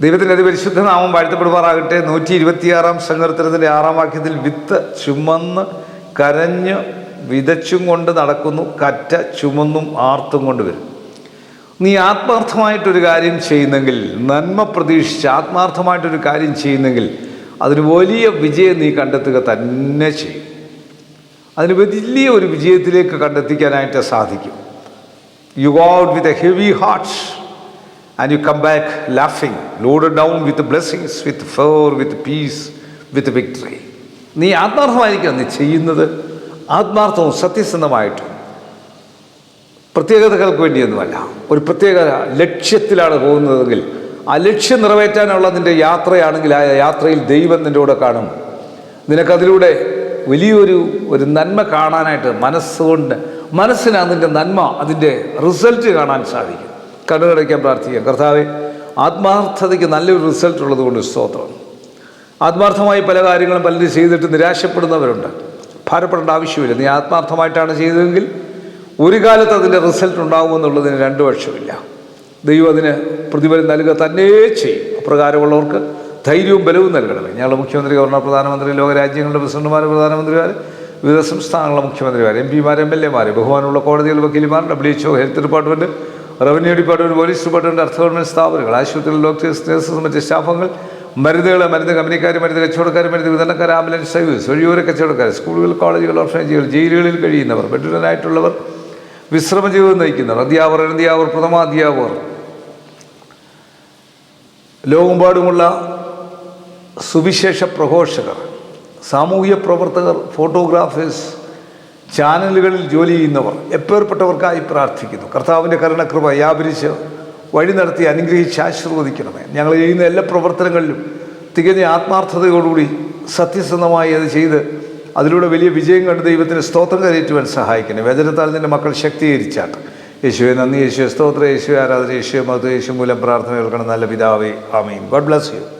ദൈവത്തിന്റെ അതിപരിശുദ്ധ നാമം വാഴ്ത്തപ്പെടുമാറാകട്ടെ. നൂറ്റി ഇരുപത്തിയാറാം സങ്കീർത്തനത്തിന്റെ ആറാം വാക്യത്തിൽ വിത്ത് ചുമന്ന് കരഞ്ഞ് വിതച്ചും കൊണ്ട് നടക്കുന്നു കറ്റ ചുമന്നും ആർത്തും കൊണ്ട് വരും. നീ ആത്മാർത്ഥമായിട്ടൊരു കാര്യം ചെയ്യുന്നെങ്കിൽ നന്മ പ്രതീക്ഷിച്ച് ആത്മാർത്ഥമായിട്ടൊരു കാര്യം ചെയ്യുന്നെങ്കിൽ അതിന് വലിയ വിജയം നീ കണ്ടെത്തുക തന്നെ ചെയ്യും. അതിന് വലിയ ഒരു വിജയത്തിലേക്ക് കണ്ടെത്തിക്കാനായിട്ട് സാധിക്കും. You go out with a heavy hearts and you come back laughing, loaded down with blessings, with favor, with peace, with victory. നീ ആത്മാർത്ഥമായിരിക്കണം. നീ ചെയ്യുന്നത് ആത്മാർത്ഥവും സത്യസന്ധമായിട്ടും. പ്രത്യേകതകൾക്ക് വേണ്ടിയൊന്നുമല്ല. ഒരു പ്രത്യേക ലക്ഷ്യത്തിലാണ് പോകുന്നതെങ്കിൽ ആ ലക്ഷ്യം നിറവേറ്റാനുള്ള നിന്റെ യാത്രയാണെങ്കിൽ ആ യാത്രയിൽ ദൈവം നിന്റെ കൂടെ കാണും. നിനക്കതിലൂടെ വലിയൊരു ഒരു നന്മ കാണാനായിട്ട് മനസ്സുകൊണ്ട് മനസ്സിന് അതിന്റെ നന്മ അതിന്റെ റിസൾട്ട് കാണാൻ സാധിക്കും. കണ്ണുകടയ്ക്കാൻ പ്രാർത്ഥിക്കാം കർത്താവെ ആത്മാർത്ഥതയ്ക്ക് നല്ലൊരു റിസൾട്ട് ഉള്ളതുകൊണ്ട് സ്തോത്രം. ആത്മാർത്ഥമായി പല കാര്യങ്ങളും പലരും ചെയ്തിട്ട് നിരാശപ്പെടുന്നവരുണ്ട്. ഭാരപ്പെടേണ്ട ആവശ്യമില്ല. നീ ആത്മാർത്ഥമായിട്ടാണ് ചെയ്തതെങ്കിൽ ഒരു കാലത്ത് അതിന്റെ റിസൾട്ട് ഉണ്ടാകുമെന്നുള്ളതിന് രണ്ട് പക്ഷമില്ല ദൈവം അതിന് പ്രതിഫലം നൽകുക തന്നെ ചെയ്യും. അപ്രകാരമുള്ളവർക്ക് ധൈര്യവും ബലവും നൽകണമേ. ഞങ്ങളുടെ മുഖ്യമന്ത്രി ഗവർണർ പ്രധാനമന്ത്രി ലോകരാജ്യങ്ങളുടെ പ്രസിഡന്റുമാർ പ്രധാനമന്ത്രിമാർ വിവിധ സംസ്ഥാനങ്ങളുടെ മുഖ്യമന്ത്രിമാർ എം പിമാർ എം എൽ എമാർ ബഹുമാനമുള്ള കോടതികൾ വക്കീലുമാർ W H O health department revenue department police department അർത്ഥ ഗവൺമെന്റ് സ്ഥാപനങ്ങൾ ആശുപത്രികൾ ഡോക്ടേഴ്സ് നഴ്സസ് മറ്റ് സ്റ്റാഫുകൾ മരുന്നുകൾ മരുന്ന് കമ്പനിക്കാർ മരുന്ന് കച്ചവടക്കാർ മരുന്ന് വിതരണക്കാർ ആംബുലൻസ് സർവീസ് വഴിയോര കച്ചവടക്കാർ സ്കൂളുകൾ കോളേജുകൾ ഓർഫനേജുകൾ ജയിലുകളിൽ കഴിയുന്നവർ ബെഡ്ഡനായിട്ടുള്ളവർ വിശ്രമ ജീവിതം നയിക്കുന്നവർ അധ്യാപകർ അനധ്യാപകർ പ്രഥമാധ്യാപകർ ലോകമ്പാടുമുള്ള സുവിശേഷ പ്രഘോഷകർ സാമൂഹ്യ പ്രവർത്തകർ ഫോട്ടോഗ്രാഫേഴ്സ് ചാനലുകളിൽ ജോലി ചെയ്യുന്നവർ എപ്പേർപ്പെട്ടവർക്കായി പ്രാർത്ഥിക്കുന്നു. കർത്താവിന്റെ കരുണകൃപ വ്യാപരിച്ച് വഴി നടത്തി അനുഗ്രഹിച്ച് ആശീർവദിക്കണമേ. ഞങ്ങൾ ചെയ്യുന്ന എല്ലാ പ്രവർത്തനങ്ങളിലും തികഞ്ഞ ആത്മാർത്ഥതയോടുകൂടി സത്യസന്ധമായി അത് ചെയ്ത് അതിലൂടെ വലിയ വിജയം കണ്ട് ദൈവത്തിന് സ്തോത്രം കരയേറ്റുവാൻ സഹായിക്കണം വേദനത്താൽ നിന്റെ മക്കൾ ശക്തീകരിച്ചാട്ട്. യേശുവെ നന്ദി യേശുവെ സ്തോത്ര. യേശു ആരാധന. യേശു മധു യേശു മൂലം പ്രാർത്ഥന കേൾക്കണം. നല്ല പിതാവേ ആമീൻ. God bless you.